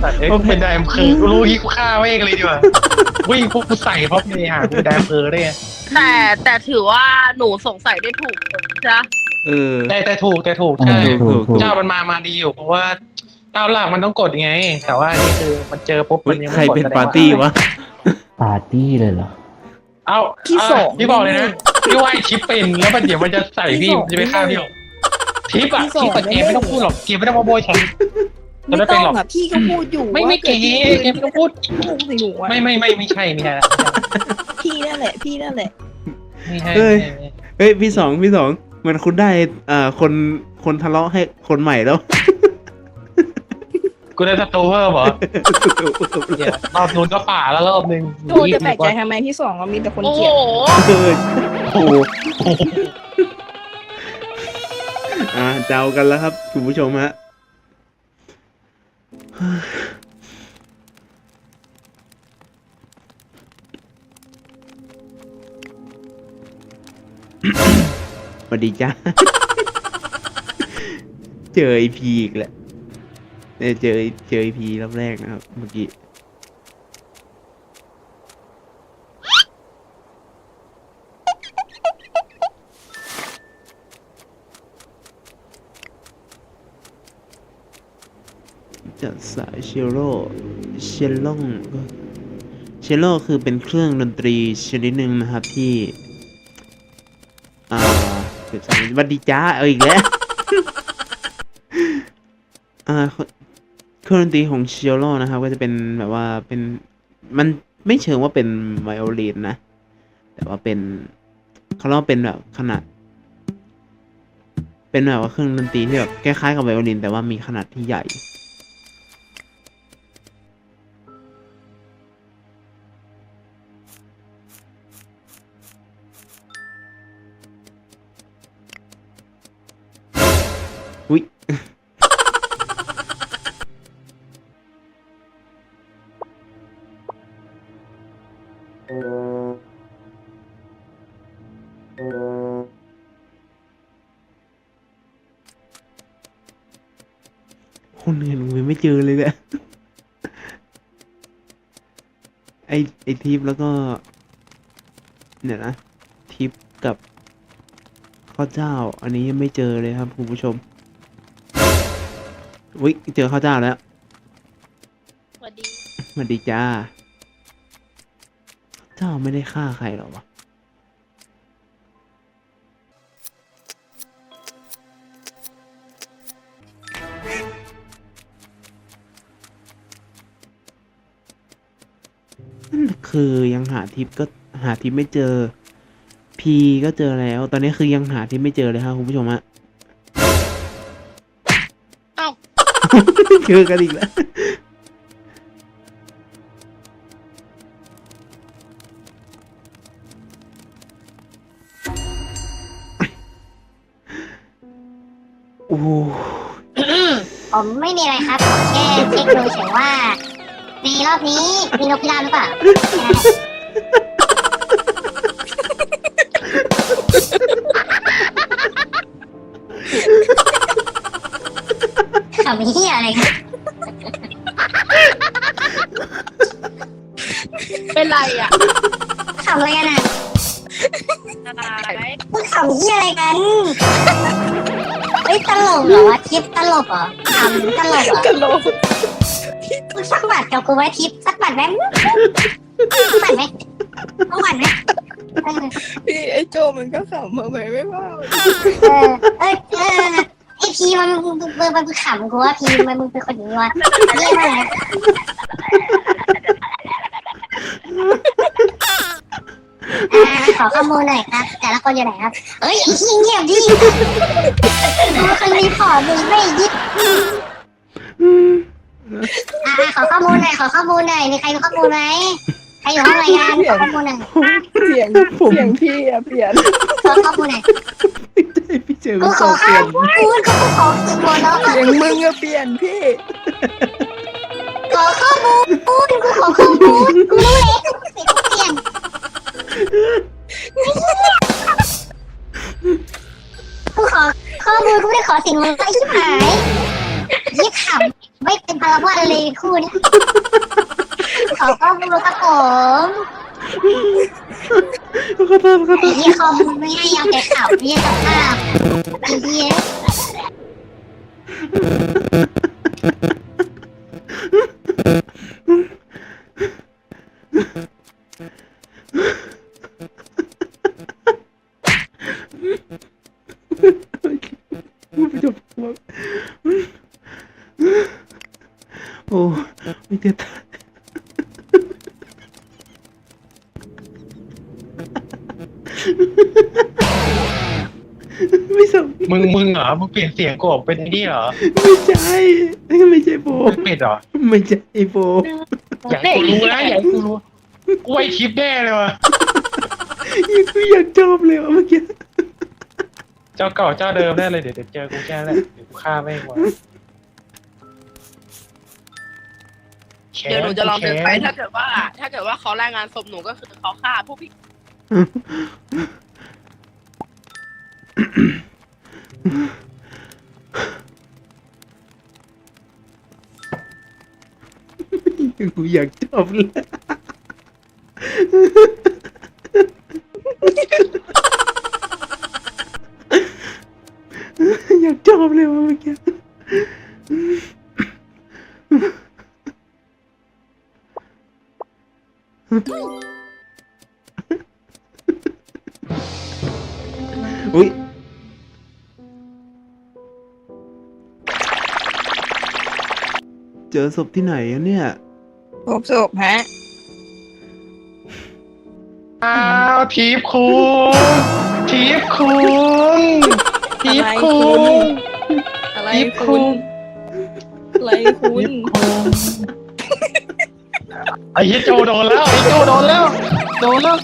แต่เอ้ยกูเป็นนายอำเภอกูรู้ยี่กูฆ่าแม่งเลยดีกว่าวิ่งพวกกูใส่เพราะเนี่ยหากูเป็นนายอำเภอได้ไงแต่แต่ถือว่าหนูสงสัยได้ถูกคนใช่ไหมเออ แต่แต่ถูกแต่ถูกใช่ถูกถูกถูก เจ้ามันมามาดีอยู่เพราะว่าเจ้าหลักมันต้องกดไง แต่ว่านี่คือมันเจอปุ๊บเฮ้มัยนยังใครไม่กดเป็นแสดงปาร์ตี้วะ ปาร์ตี้เลยเหรอ เอาที่สองะพี่บอกเลยนะพี่ว่าไอ้ชิปเป็นแล้วมันเดี๋ยวมันจะใส่พี่ที่สองมันจะไปฆ่าพี่หรอกทิปอะที่สองทิปอะเกมไม่ต้องพูดหรอกเกมไม่ต้องมาโบยฉัน ไม่ไม่เป็ต้นองหรอกอะพี่ก็พูดอยู่ไม่ไม่ว่าเกมเกมไม่ต้องพูดพูดสิหนูอะไม่ไม่ไม่ไม่ใช่ไม่ใช่ละพี่นั่นแหละ พี่นั่นแหละไม่ใช่เอ้ยไม่ใช่เฮ้ยพี่สองพี่สองเหมันคุณได้อ่าคนคนทะเลาะให้คนใหม่แล้วกูได้สตูเวอร์เหรอเดี๋ยวรอบนู้นก็ป่าแล้วรอบนึงโทจะแปลกใจทำไมที่สองก็มีแต่คนโอ้เกโหลียดเออโอ้โหอ่าเจ้ากันแล้วครับคุณผู้ชมฮะ สวัสดีจ้า เจอไอพีอีกแหละเนี่ยเจอเจอไอพีรอบแรกนะครับ เมื่อกี้ จัดสายเชลโลเชลโลงเชลโลคือเป็นเครื่องดนตรีชนิดหนึ่งนะครับที่อ่าเก็บสายสวัสดีจ้าเอาอีกแล้วอ่าเครื่องดนตรีของเชลโลนะครับ ก็จะเป็นแบบว่าเป็นมันไม่เชิงว่าเป็นไวโอลินนะ แต่ว่าเป็นเขาเรียกว่าเป็นแบบขนาด เป็นแบบว่าเครื่องดนตรีที่แบบคล้ายๆกับไวโอลิน แต่ว่ามีขนาดที่ใหญ่ อุ้ยคนอื่นไม่เจอเลยเนี่ยไอไอทิปแล้วก็ เนี่ยนะ ทิปกับข้าเจ้า อันนี้ยังไม่เจอเลยครับคุณผู้ชม วิเจอข้าวเจ้าแล้วสวัสดีสวัสดีจ้า เจ้าไม่ได้ฆ่าใครหรอวะนั่นคือยังหาทิปก็หาทิปไม่เจอ พีก็เจอแล้ว ตอนนี้คือยังหาทิปไม่เจอเลยครับคุณผู้ชมฮะ เจอกันอีกแล้วโอ้ผมไม่มีอะไรครับ แค่เช็คดูเฉยว่า ในรอบนี้มีนกพิราบหรือเปล่า ขำเหี้ยอะไรครับเป็นไรอะขำอะไรกันอะอะไรมึงขำเหี้ยอะไรกันเฮ้ยตลกเหรอวะทิปตลกเหรอขำตลกเหรอตลกมึงสักบัตรกับกูไว้ทิปสักบัตรไหมสักบัตรไหมสักบัตรไหมเออพี่ไอ้โจมันก็ขำมาไหมไม่ว่า เออเออเออไอพี มันมึงมึงมึงมึงขำกูว่าพีมันมึงเป็นคนอย่างนี้วะเยี่ยมากเลยอ่าขอข้อมูลหน่อยครับ แต่ละคนอยู่ไหนครับ เอ้ยไอ้ขี้เงียบดิคนรีพอร์ตมึงไม่ยิบอ่าขอข้อมูลหน่อยขอข้อมูลหน่อยมีใครมีข้อมูลไหมใครอยู่ห้องรายงานขอข้อมูลหน่อยเสียงเสียงพี่อะเปลี่ยนขอข้อมูลหน่อย พี่เจอกูพี่ขสอองเปข้ลี่อยนมูลกูขอข้อมูลแล้วเสียงมึงอะเปลี่ยนพี่ ขอข้อมูลกูขอข้อมูลกูรู้แล้วเสียงเปลี่ยนกูขอข้อมูลกูไม่ได้ขอสิ่งมึงไอ้ชิบหายยี่ขำไม่เป็นอารวาสเลยคู่เนี้ขอข้อมูลครับผมข อโทษขอโทไอ้ษเหี้ยคอมไม่ให้เอาแต่ข่าวเหี้ยสภาพไอ้เหี้ยไม่จบโอ้ไม่เจ็บ ไม่สมมึงมึงเหรอ มึงเปลี่ยนเสียงกูออกเป็นไอ้นี่เหรอไม่ใช่ไม่ใช่โบมึงปิดเหรอ ไม่ใช่โบอยากให้กูรู้นะอยากให้กูรู้กูไอคลิปแน่เลยวะยังกูอยากชอบเลยว่ะเมื่อกี้เจ้าเก่าเจ้าเดิมแน่เลยเดี๋ยวเดี๋ยวเจอกูแค่นั้นแหละเดี๋ยวกูฆ่าแม่งวะเดี๋ยวหนูจะลองเดินไปถ้าเกิดว่า ถ้าเกิดว่าเขารายงานศพหนูก็คือเขาฆ่าพวกพี่ ยังกูอยากช อบเลยอยากชอบเลยว่ะเมื่อกี้อุ้ยเจอศพที่ไหนอะเนี่ย พบศพฮะ อ้าวทีฟคุงทีฟคุงทีฟคุงอะไรทีฟคุคุณ งอะไรคุณ ไอ้เหี้ยโจโดนแล้วไอ้โจโดนแล้วโดนแล้ว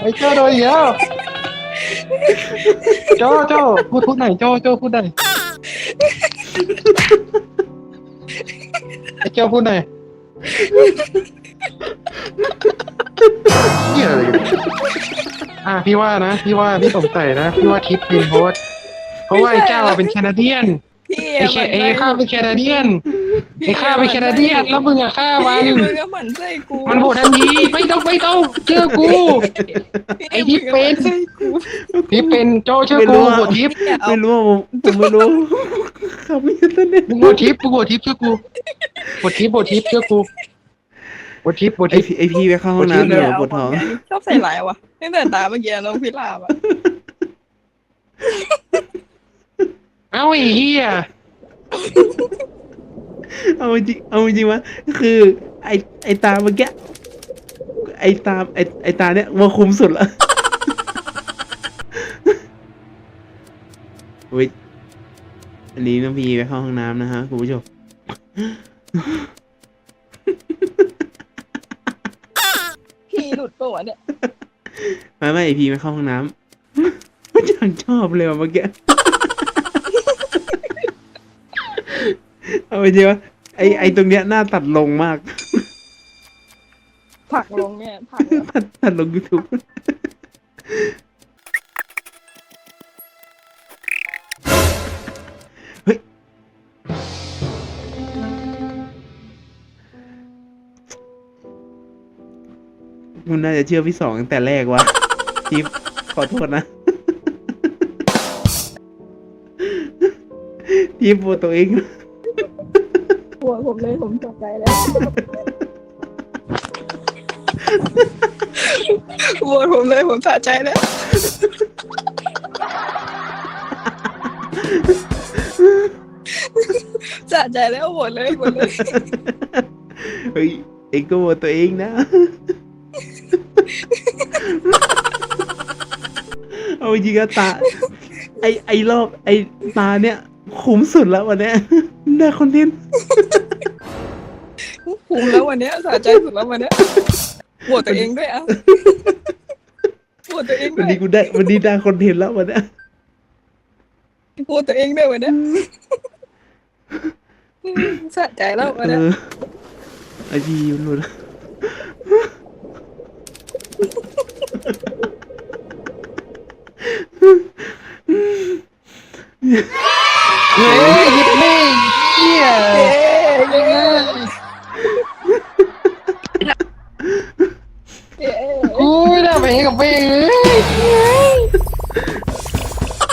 ไอ้โจโดนอีกแล้ว โจโจพูดพูดไหนอยโจโจพูดไหนอยไอ้โจพูดไหนอยเหี้ยอะไรอยู่อะพี่ว่านะ พี่ว่าพี่สงสัยนะ พี่ว่าทิปเป็นเพราะว่าเพราะว่าไอ้เจ้าเป็นแคนาเดียน พี่ไอ้แคไอ้ข้าเป็นแคนาเดียนไอ้ข้าเป็นแคนาเดียนแล้วมึงอะฆ่ามันพี่มึงก็หมั่นไส้กูมันโหดทันทีไม่ต้องไม่ต้องเชื่อกู ไอ้ที่เป็นทิปเป็นโจเชื่อไม่กูรู้อะโหดทิปเอาไม่รู้ว่าผมผมไม่รู้เขาไม่ยันตันเนี่ยมึงโหดทิปมึงโหดทิปเชื่อกูโหดทิปโหดทิปเชื่อกูโหดทิปโหดไอทิปพี่ไอพี่ไปเข้าห้องน้ำเดี๋ยวปวดท้องชอบใส่หลายวะตั้งแต่ตาเมื่อกี้น้องพิลาบอะ เอ้าไอ้เหี้ย เอาจริงเอาจริงวะคือ ไอไอตาเมื่อกี้ไอตาไอไอตาเนี่ยมาคุมสุดละอุ้ยอันนี้น้องพีไปเข้าห้องน้ำนะฮะคุณผู้ชมพี่หลุดปะวะเนี่ย ไม่ไม่ไอพีไปเข้าห้องน้ำ มันจังชอบเลยว่ะเมื่อกี้ เอาจริงวะไอไอตรงเนี้ยหน้าตัดลงมากผลักลงเนี่ยผลักตัดตัดลงยูทูบเฮ้ยคุณน่าจะเชื่อพี่สองตั้งแต่แรกวะทิปขอโทษนะทิปโบตัวเองหัว ผมเลยผมจับใจแล้วหัวผมเลยผมสะใจแล้ว สะใจแล้วหมดเลยหมดเลย เฮ้ยเองก็โบตัวเองนะ เอาจริงๆอะตา ไอไอรอบไอตาเนี่ย คุ้มสุดแล้ววันเนี้ยได้คอนเทนต์ ภูมิแล้ววันเนี้ยสะใจสุดแล้ววันเนี้ยโหวตตัวเองด้วยอะโหวตตัวเองด้วัวนยนี้กูได้วันนี้ได้คอนเทนต์แล้ววันเนี้ยโหวตตัวเองด้วยวันเนี้ยสะใจแล้ววันเอเนี้ยอไอพีมันหลุดเฮ้ยยิบแม่งเหี้ยเย้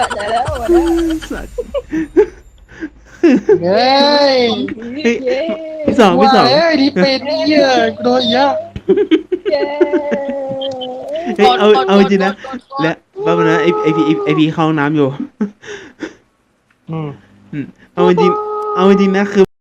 สะใจแล้ววันนี้สัตว์เฮ้ยเย้พี่สองพี่สองว่าเอ้ยที่เป็นเหี้ยกูโดนเยอะเย้เฮ้ยเอาเอาจริงนะกดกดกดและแป๊บนึงนะไอไอพีไอพีเข้าห้องน้ำอยู่อืมอืมเอาจริงเอาจริงนะคือ